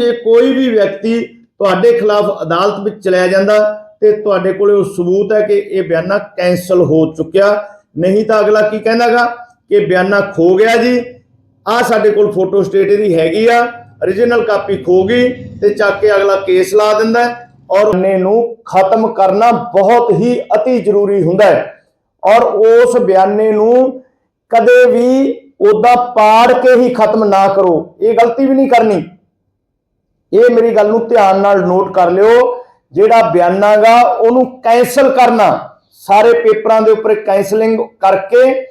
ਜੇ ਕੋਈ ਵੀ ਵਿਅਕਤੀ ਤੁਹਾਡੇ ਖਿਲਾਫ ਅਦਾਲਤ ਵਿੱਚ ਚਲਿਆ ਜਾਂਦਾ ਤੇ ਤੁਹਾਡੇ ਕੋਲੇ ਉਹ ਸਬੂਤ ਹੈ ਕਿ ਇਹ ਬਿਆਨਾ ਕੈਨਸਲ ਹੋ ਚੁੱਕਿਆ, ਨਹੀਂ ਤਾਂ ਅਗਲਾ ਕੀ ਕਹਿੰਦਾਗਾ ਕਿ ਬਿਆਨਾ ਖੋ ਗਿਆ ਜੀ। ਆ ਸਾਡੇ ਕੋਲ ਫੋਟੋ ਸਟੇਟ ਇਹਦੀ ਹੈਗੀ ਆ origignal ਕਾਪੀ ਖੋ ਗਈ ਤੇ ਚੱਕ ਕੇ ਅਗਲਾ ਕੇਸ ਲਾ ਦਿੰਦਾ ਔਰ ਬਿਆਨੇ ਨੂੰ ਖਤਮ ਕਰਨਾ ਬਹੁਤ ਹੀ ਅਤੀ ਜ਼ਰੂਰੀ ਹੁੰਦਾ ਹੈ। ਔਰ ਉਸ ਬਿਆਨੇ ਨੂੰ ਕਦੇ ਵੀ ਉਹਦਾ ਪਾੜ ਕੇ ਹੀ ਖਤਮ ਨਾ ਕਰੋ। ਇਹ ਗਲਤੀ ਵੀ ਨਹੀਂ ਕਰਨੀ। ਇਹ ਮੇਰੀ ਗੱਲ ਨੂੰ ਧਿਆਨ ਨਾਲ ਨੋਟ ਕਰ ਲਿਓ। ਜਿਹੜਾ ਬਿਆਨਾ ਗਾ, ਉਹਨੂੰ ਕੈਨਸਲ ਕਰਨਾ। ਸਾਰੇ ਪੇਪਰਾਂ ਦੇ ਉੱਪਰ ਕੈਂਸਲਿੰਗ ਕਰਕੇ।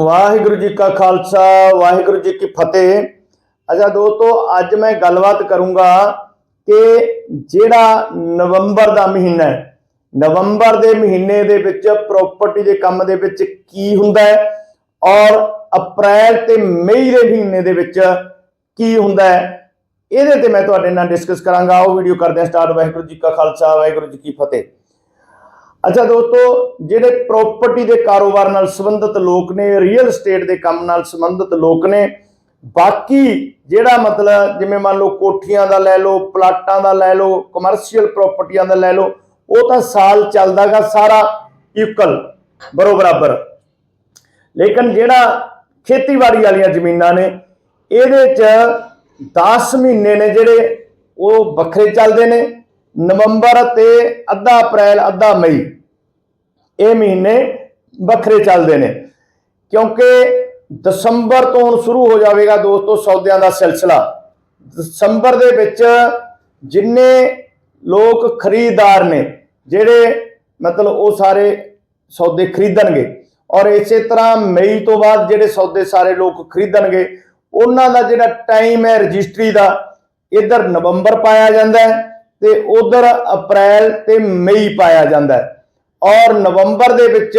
ਵਾਹਿਗੁਰੂ ਜੀ ਕਾ ਖਾਲਸਾ, ਵਾਹਿਗੁਰੂ ਜੀ ਕੀ ਫਤਿਹ। ਅੱਛਾ ਦੋਸਤੋ, ਅੱਜ ਮੈਂ ਗੱਲਬਾਤ ਕਰੂੰਗਾ ਕਿ ਜਿਹੜਾ ਨਵੰਬਰ ਦਾ ਮਹੀਨਾ ਹੈ, ਨਵੰਬਰ ਦੇ ਮਹੀਨੇ ਦੇ ਵਿੱਚ ਪ੍ਰਾਪਰਟੀ ਦੇ ਕੰਮ ਦੇ ਵਿੱਚ ਕੀ ਹੁੰਦਾ ਹੈ ਔਰ ਅਪ੍ਰੈਲ ਤੇ ਮਈ ਦੇ ਮਹੀਨੇ ਦੇ ਵਿੱਚ ਕੀ ਹੁੰਦਾ ਹੈ, ਇਹਦੇ ਤੇ ਮੈਂ ਤੁਹਾਡੇ ਨਾਲ ਡਿਸਕਸ ਕਰਾਂਗਾ। ਉਹ ਵੀਡੀਓ ਕਰਦੇ ਹਾਂ ਸਟਾਰਟ ਵਾਹਿਗੁਰੂ ਜੀ ਕਾ ਖਾਲਸਾ, ਵਾਹਿਗੁਰੂ ਜੀ ਕੀ ਫਤਿਹ। ਅੱਛਾ ਦੋਸਤੋ, ਜਿਹੜੇ ਪ੍ਰਾਪਰਟੀ ਦੇ ਕਾਰੋਬਾਰ ਨਾਲ ਸੰਬੰਧਿਤ ਲੋਕ ਨੇ ਰੀਅਲ ਏਸਟੇਟ ਦੇ ਕੰਮ ਨਾਲ ਸੰਬੰਧਿਤ ਲੋਕ ਨੇ, ਬਾਕੀ ਜਿਹੜਾ ਮਤਲਬ ਜਿਵੇਂ ਮੰਨ ਲਓ ਕੋਠੀਆਂ ਦਾ ਲੈ ਲਓ, ਪਲਾਟਾਂ ਦਾ ਲੈ ਲਓ ਕਮਰਸ਼ੀਅਲ ਪ੍ਰਾਪਰਟੀਆਂ ਦਾ ਲੈ ਲਓ, ਉਹ ਤਾਂ ਸਾਲ ਚੱਲਦਾਗਾ ਸਾਰਾ ਇਕੁਅਲ ਬਰੋ ਬਰਾਬਰ ਲੇਕਿਨ ਜਿਹੜਾ ਖੇਤੀਬਾੜੀ ਵਾਲੀਆਂ ਜ਼ਮੀਨਾਂ ਨੇ, ਇਹਦੇ ਚ 10 ਮਹੀਨੇ ਨੇ ਜਿਹੜੇ ਉਹ ਵੱਖਰੇ ਚੱਲਦੇ ਨੇ ਨਵੰਬਰ ਤੇ ਅੱਧਾ ਅਪ੍ਰੈਲ, ਅੱਧਾ ਮਈ। ਇਹ ਮਹੀਨੇ ਵੱਖਰੇ ਚੱਲਦੇ ਨੇ। ਕਿਉਂਕਿ ਦਸੰਬਰ ਤੋਂ ਹੁਣ ਸ਼ੁਰੂ ਹੋ ਜਾਵੇਗਾ ਦੋਸਤੋ ਸੌਦਿਆਂ ਦਾ ਸਿਲਸਿਲਾ। ਦਸੰਬਰ ਦੇ ਵਿੱਚ ਜਿੰਨੇ ਲੋਕ ਖਰੀਦਦਾਰ ਨੇ, ਜਿਹੜੇ ਮਤਲਬ ਉਹ ਸਾਰੇ ਸੌਦੇ ਖਰੀਦਣਗੇ, ਔਰ ਇਸੇ ਤਰ੍ਹਾਂ ਮਈ ਤੋਂ ਬਾਅਦ ਜਿਹੜੇ ਸੌਦੇ ਸਾਰੇ ਲੋਕ ਖਰੀਦਣਗੇ, ਉਹਨਾਂ ਦਾ ਜਿਹੜਾ ਟਾਈਮ ਹੈ ਰਜਿਸਟਰੀ ਦਾ, ਇਧਰ ਨਵੰਬਰ ਪਾਇਆ ਜਾਂਦਾ ਹੈ। ਤੇ ਉਧਰ ਅਪ੍ਰੈਲ ਤੇ ਮਈ ਪਾਇਆ ਜਾਂਦਾ ਹੈ। ਔਰ ਨਵੰਬਰ ਦੇ ਵਿੱਚ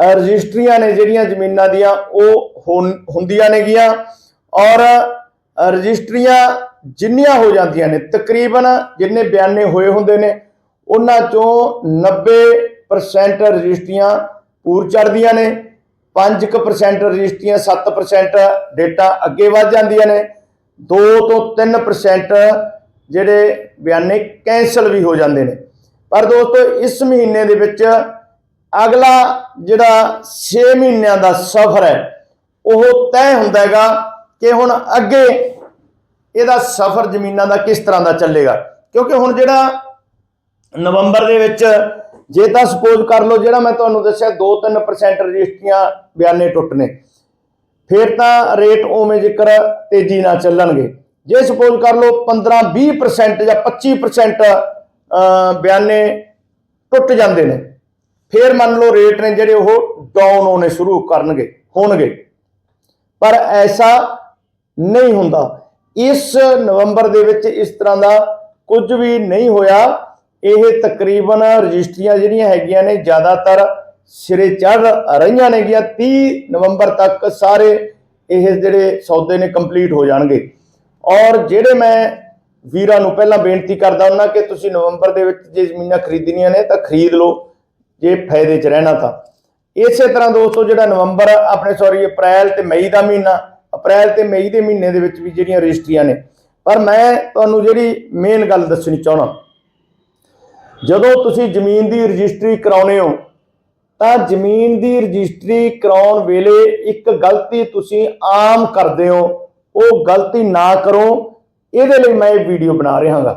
ਰਜਿਸਟਰੀਆਂ ਨੇ ਜਿਹੜੀਆਂ ਜ਼ਮੀਨਾਂ ਦੀਆਂ, ਉਹ ਹੁੰ- ਹੁੰਦੀਆਂ ਨੇਗੀਆਂ ਔਰ ਰਜਿਸਟਰੀਆਂ ਜਿੰਨੀਆਂ ਹੋ ਜਾਂਦੀਆਂ ਨੇ, ਤਕਰੀਬਨ ਜਿੰਨੇ ਬਿਆਨੇ ਹੋਏ ਹੁੰਦੇ ਨੇ, ਉਹਨਾਂ ਚੋਂ 90% ਰਜਿਸਟਰੀਆਂ ਪੂਰ ਚੜਦੀਆਂ ਨੇ 5% ਰਜਿਸਟਰੀਆਂ 7% ਡੇਟਾ ਅੱਗੇ ਵੱਧ ਜਾਂਦੀਆਂ ਨੇ 2 ਤੋਂ 3% ਜਿਹੜੇ ਬਿਆਨੇ ਕੈਂਸਲ ਵੀ ਹੋ ਜਾਂਦੇ ਨੇ। ਪਰ ਦੋਸਤੋ, ਇਸ ਮਹੀਨੇ ਦੇ ਵਿੱਚ ਅਗਲਾ ਜਿਹੜਾ 6 ਮਹੀਨਿਆਂ ਦਾ ਸਫ਼ਰ ਹੈ, ਉਹ ਤੈਅ ਹੁੰਦਾ ਹੈਗਾ ਕਿ ਹੁਣ ਅੱਗੇ ਇਹਦਾ ਸਫ਼ਰ ਜ਼ਮੀਨਾਂ ਦਾ ਕਿਸ ਤਰ੍ਹਾਂ ਦਾ ਚੱਲੇਗਾ। ਕਿਉਂਕਿ ਹੁਣ ਜਿਹੜਾ ਨਵੰਬਰ ਦੇ ਵਿੱਚ ਜੇ ਤਾਂ ਸਪੋਜ਼ ਕਰ ਲਓ, ਜਿਹੜਾ ਮੈਂ ਤੁਹਾਨੂੰ ਦੱਸਿਆ 2-3% ਰਜਿਸਟਰੀਆਂ ਬਿਆਨੇ ਟੁੱਟਨੇ। ਫਿਰ ਤਾਂ ਰੇਟ ਉਵੇਂ ਜ਼ਿਕਰ ਤੇਜ਼ੀ ਨਾਲ ਚੱਲਣਗੇ। ਜੇ ਸਪੋਜ਼ ਕਰ ਲਓ 15-20% ਜਾਂ 25% ਬਿਆਨੇ ਟੁੱਟ ਜਾਂਦੇ ਨੇ। ਫਿਰ ਮੰਨ ਲਓ ਰੇਟ ਨੇ ਜਿਹੜੇ ਉਹ ਡਾਊਨ ਹੋਣੇ ਸ਼ੁਰੂ ਕਰਨਗੇ, ਹੋਣਗੇ। ਪਰ ਐਸਾ ਨਹੀਂ ਹੁੰਦਾ। ਇਸ ਨਵੰਬਰ ਦੇ ਵਿੱਚ ਇਸ ਤਰ੍ਹਾਂ ਦਾ ਕੁਝ ਵੀ ਨਹੀਂ ਹੋਇਆ। ਇਹ ਤਕਰੀਬਨ ਰਜਿਸਟਰੀਆਂ ਜਿਹੜੀਆਂ ਹੈਗੀਆਂ ਨੇ ਜ਼ਿਆਦਾਤਰ ਸਿਰੇ ਚੜ ਰਹੀਆਂ ਨੇਗੀਆਂ। 30 ਨਵੰਬਰ ਤੱਕ ਸਾਰੇ ਇਹ ਜਿਹੜੇ ਸੌਦੇ ਨੇ ਕੰਪਲੀਟ ਹੋ ਜਾਣਗੇ। ਔਰ ਜਿਹੜੇ ਮੈਂ ਵੀਰਾਂ ਨੂੰ ਪਹਿਲਾਂ ਬੇਨਤੀ ਕਰਦਾ ਹੁੰਦਾ ਕਿ ਤੁਸੀਂ ਨਵੰਬਰ ਦੇ ਵਿੱਚ ਜੇ ਜ਼ਮੀਨਾਂ ਖਰੀਦਣੀਆਂ ਨੇ ਤਾਂ ਖਰੀਦ ਲਓ, ਜੇ ਫਾਇਦੇ 'ਚ ਰਹਿਣਾ ਤਾਂ। ਇਸੇ ਤਰ੍ਹਾਂ ਦੋਸਤੋ ਜਿਹੜਾ ਨਵੰਬਰ ਆਪਣੇ ਸੌਰੀ ਅਪ੍ਰੈਲ ਤੇ ਮਈ ਦਾ ਮਹੀਨਾ, ਅਪ੍ਰੈਲ ਤੇ ਮਈ ਦੇ ਮਹੀਨੇ ਦੇ ਵਿੱਚ ਵੀ ਜਿਹੜੀਆਂ ਰਜਿਸਟਰੀਆਂ ਨੇ। ਪਰ ਮੈਂ ਤੁਹਾਨੂੰ ਜਿਹੜੀ ਮੇਨ ਗੱਲ ਦੱਸਣੀ ਚਾਹਣਾ ਜਦੋਂ ਤੁਸੀਂ ਜ਼ਮੀਨ ਦੀ ਰਜਿਸਟਰੀ ਕਰਾਉਨੇ ਹੋ, ਤਾਂ ਜ਼ਮੀਨ ਦੀ ਰਜਿਸਟਰੀ ਕਰਾਉਣ ਵੇਲੇ ਇੱਕ ਗਲਤੀ ਤੁਸੀਂ ਆਮ ਕਰਦੇ ਹੋ। ਉਹ ਗਲਤੀ ਨਾ ਕਰੋ, ਇਹਦੇ ਲਈ ਮੈਂ ਇਹ ਵੀਡੀਓ ਬਣਾ ਰਿਹਾ ਹਾਂਗਾ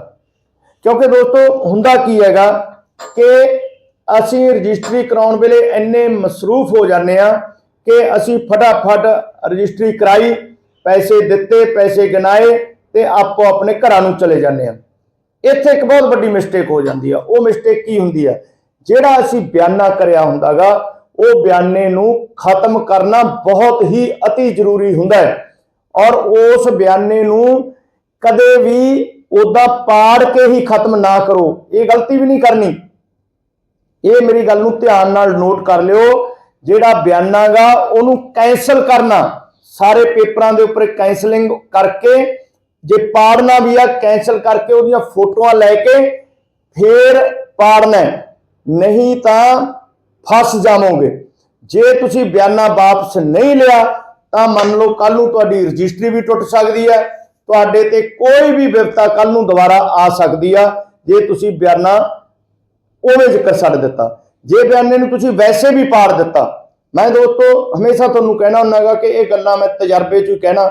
ਕਿਉਂਕਿ ਦੋਸਤੋ, ਹੁੰਦਾ ਕੀ ਹੈਗਾ ਕਿ ਅਸੀਂ ਰਜਿਸਟਰੀ ਕਰਾਉਣ ਵੇਲੇ ਇੰਨੇ ਮਸਰੂਫ ਹੋ ਜਾਂਦੇ ਆ ਕਿ ਅਸੀਂ ਫਟਾਫਟ ਰਜਿਸਟਰੀ ਕਰਾਈ, ਪੈਸੇ ਦਿੱਤੇ, ਪੈਸੇ ਗਿਣਾਏ ਤੇ ਆਪੋ ਆਪਣੇ ਘਰਾਂ ਨੂੰ ਚਲੇ ਜਾਂਦੇ ਆ ਇੱਥੇ ਇੱਕ ਬਹੁਤ ਵੱਡੀ ਮਿਸਟੇਕ ਹੋ ਜਾਂਦੀ ਆ। ਉਹ ਮਿਸਟੇਕ ਕੀ ਹੁੰਦੀ ਆ? ਜਿਹੜਾ ਅਸੀਂ ਬਿਆਨਾ ਕਰਿਆ ਹੁੰਦਾਗਾ, ਉਹ ਬਿਆਨੇ ਨੂੰ ਖਤਮ ਕਰਨਾ ਬਹੁਤ ਹੀ ਅਤੀ ਜ਼ਰੂਰੀ ਹੁੰਦਾ ਹੈ। ਔਰ ਉਸ ਬਿਆਨੇ ਨੂੰ ਕਦੇ ਵੀ ਉਦਾਂ ਪਾੜ ਕੇ ਹੀ ਖਤਮ ਨਾ ਕਰੋ। ਇਹ ਗਲਤੀ ਵੀ ਨਹੀਂ ਕਰਨੀ। ਇਹ ਮੇਰੀ ਗੱਲ ਨੂੰ ਧਿਆਨ ਨਾਲ ਨੋਟ ਕਰ ਲਿਓ। ਜਿਹੜਾ ਬਿਆਨਾਗਾ ਉਹਨੂੰ ਕੈਨਸਲ ਕਰਨਾ। ਸਾਰੇ ਪੇਪਰਾਂ ਦੇ ਉੱਪਰ ਕੈਂਸਲਿੰਗ ਕਰਕੇ, ਜੇ ਪਾੜਨਾ ਵੀ ਆ ਕੈਨਸਲ ਕਰਕੇ ਉਹਦੀਆਂ ਫੋਟੋਆਂ ਲੈ ਕੇ ਫੇਰ ਪਾੜਨਾ ਨਹੀਂ ਤਾਂ ਫਸ ਜਾਵੋਗੇ। ਜੇ ਤੁਸੀਂ ਬਿਆਨਾ ਵਾਪਸ ਨਹੀਂ ਲਿਆ ਤਾਂ ਮੰਨ ਲਓ ਕੱਲ ਨੂੰ ਤੁਹਾਡੀ ਰਜਿਸਟਰੀ ਵੀ ਟੁੱਟ ਸਕਦੀ ਹੈ, ਤੁਹਾਡੇ ਤੇ ਕੋਈ ਵੀ ਵਿਪਤਾ ਕੱਲ ਨੂੰ ਦੁਬਾਰਾ ਆ ਸਕਦੀ ਆ, ਜੇ ਤੁਸੀਂ ਬਿਆਨਾ ਉਵੇਂ ਜ਼ਿਕਰ ਛੱਡ ਦਿੱਤਾ। ਜੇ ਬਿਆਨੇ ਨੂੰ ਤੁਸੀਂ ਵੈਸੇ ਵੀ ਪਾੜ ਦਿੱਤਾ, ਮੈਂ ਦੋਸਤੋ ਹਮੇਸ਼ਾ ਤੁਹਾਨੂੰ ਕਹਿਣਾ ਹੁੰਨਾਗਾ ਕਿ ਇਹ ਗੱਲਾਂ ਮੈਂ ਤਜਰਬੇ ਚੋਂ ਹੀ ਕਹਿਣਾ